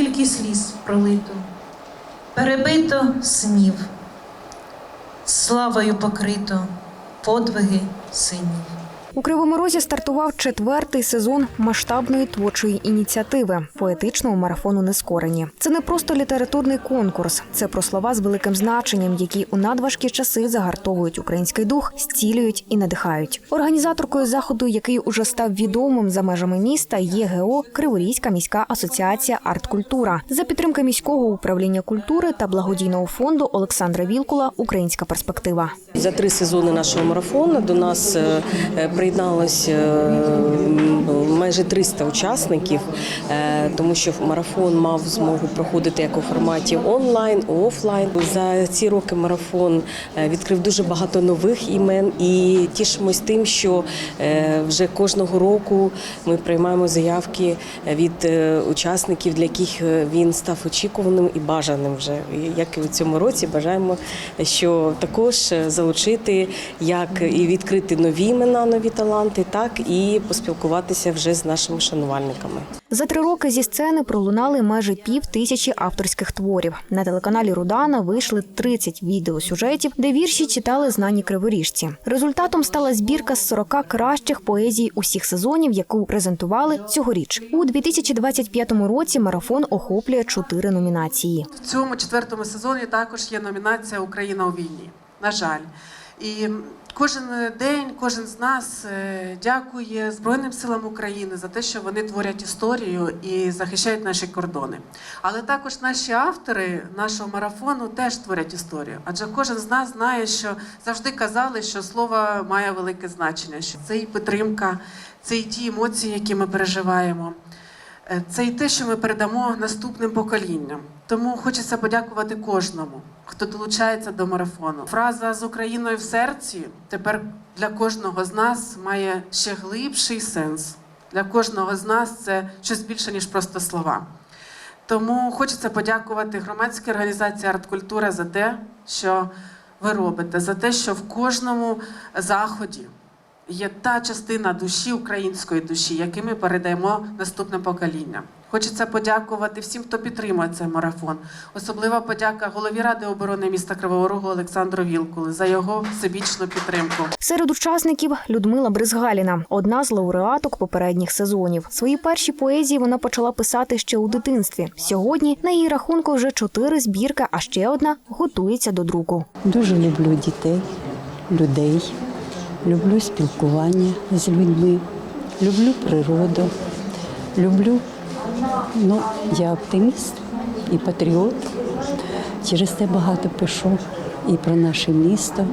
скільки сліз пролито, перебито снів, славою покрито подвиги синів. У Кривому Розі стартував четвертий сезон масштабної творчої ініціативи поетичного марафону Нескорені. Це не просто літературний конкурс, це про слова з великим значенням, які у надважкі часи загартовують український дух, зцілюють і надихають. Організаторкою заходу, який уже став відомим за межами міста, є ГО Криворізька міська асоціація арткультура за підтримки міського управління культури та благодійного фонду Олександра Вілкула Українська перспектива. За три сезони нашого марафону до нас е, е, приєдналось е, майже 300 учасників, е, тому що марафон мав змогу проходити як у форматі онлайн, офлайн. За ці роки марафон е, відкрив дуже багато нових імен і тішимось тим, що е, вже кожного року ми приймаємо заявки від учасників, для яких він став очікуваним і бажаним вже. Як і у цьому році, бажаємо, що також залучити як і відкрити нові імена, нові таланти, так і поспілкуватися вже з нашими шанувальниками. За три роки зі сцени пролунали майже пів тисячі авторських творів. На телеканалі Рудана вийшли 30 відеосюжетів, де вірші читали знані криворіжці. Результатом стала збірка з 40 кращих поезій усіх сезонів, яку презентували цьогоріч. У 2025 році марафон охоплює чотири номінації. В цьому четвертому сезоні також є номінація Україна у війні. На жаль. І кожен день, кожен з нас е, дякує Збройним силам України за те, що вони творять історію і захищають наші кордони. Але також наші автори нашого марафону теж творять історію. Адже кожен з нас знає, що завжди казали, що слово має велике значення. Що це і підтримка, це і ті емоції, які ми переживаємо. Е, Це і те, що ми передамо наступним поколінням. Тому хочеться подякувати кожному, хто долучається до марафону. Фраза з Україною в серці тепер для кожного з нас має ще глибший сенс. Для кожного з нас це щось більше, ніж просто слова. Тому хочеться подякувати громадській організації Арткультура за те, що ви робите, за те, що в кожному заході є та частина душі, української душі, яку ми передаємо наступним поколінням. Хочеться подякувати всім, хто підтримує цей марафон. Особлива подяка голові ради оборони міста Кривого Рогу Олександру Вілкули за його всебічну підтримку. Серед учасників Людмила Бризгаліна, одна з лауреаток попередніх сезонів. Свої перші поезії вона почала писати ще у дитинстві. Сьогодні на її рахунку вже чотири збірки, а ще одна готується до друку. Дуже люблю дітей, людей, люблю спілкування з людьми, люблю природу, люблю, ну, я оптиміст і патріот. Через те багато пишу і про наше місто,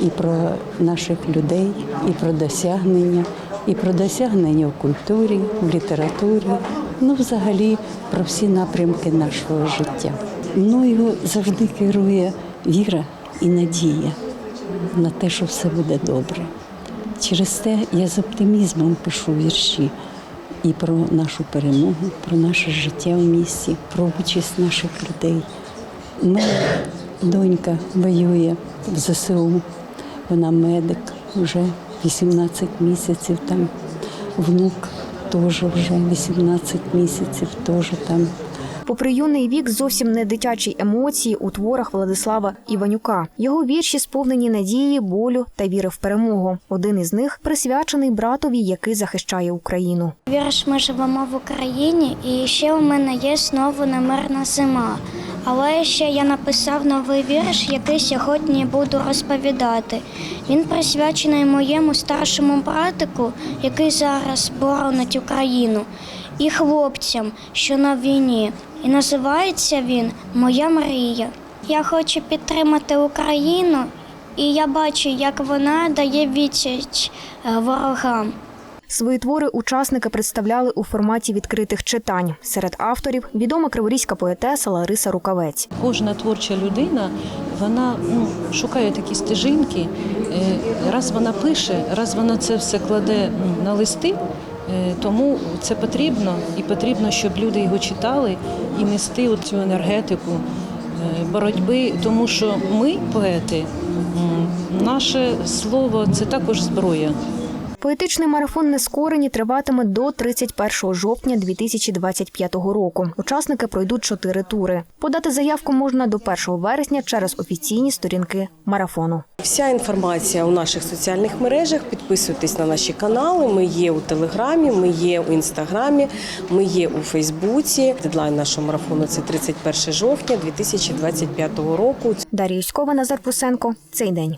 і про наших людей, і про досягнення, і про досягнення в культурі, в літературі, ну взагалі про всі напрямки нашого життя. Мною завжди керує віра і надія на те, що все буде добре. Через те я з оптимізмом пишу вірші і про нашу перемогу, про наше життя в місті, про участь наших людей. Мене донька воює в ЗСУ, вона медик вже 18 місяців там, внук теж вже 18 місяців, теж там. Попри юний вік, зовсім не дитячі емоції у творах Владислава Іванюка. Його вірші сповнені надії, болю та віри в перемогу. Один із них присвячений братові, який захищає Україну. Вірш ми живемо в Україні, і ще у мене є знову немирна зима. Але ще я написав новий вірш, який сьогодні буду розповідати. Він присвячений моєму старшому братику, який зараз боронить Україну, і хлопцям, що на війні. І називається він Моя мрія. Я хочу підтримати Україну, і я бачу, як вона дає відсіч е, ворогам. Свої твори учасники представляли у форматі відкритих читань. Серед авторів відома криворізька поетеса Лариса Рукавець. Кожна творча людина вона ну, шукає такі стежинки. Е, Раз вона пише, раз вона це все кладе ну, на листи. Е, Тому це потрібно і потрібно, щоб люди його читали і нести цю енергетику е, боротьби, тому що ми, поети, наше слово це також зброя. Поетичний марафон Нескорені триватиме до 31 жовтня 2025 року. Учасники пройдуть чотири тури. Подати заявку можна до 1 вересня через офіційні сторінки марафону. Вся інформація у наших соціальних мережах. Підписуйтесь на наші канали. Ми є у Телеграмі, ми є у Інстаграмі, ми є у Фейсбуці. Дедлайн нашого марафону це 31 жовтня 2025 року. Дар'я Юськова, Назар Прусенко. Цей день.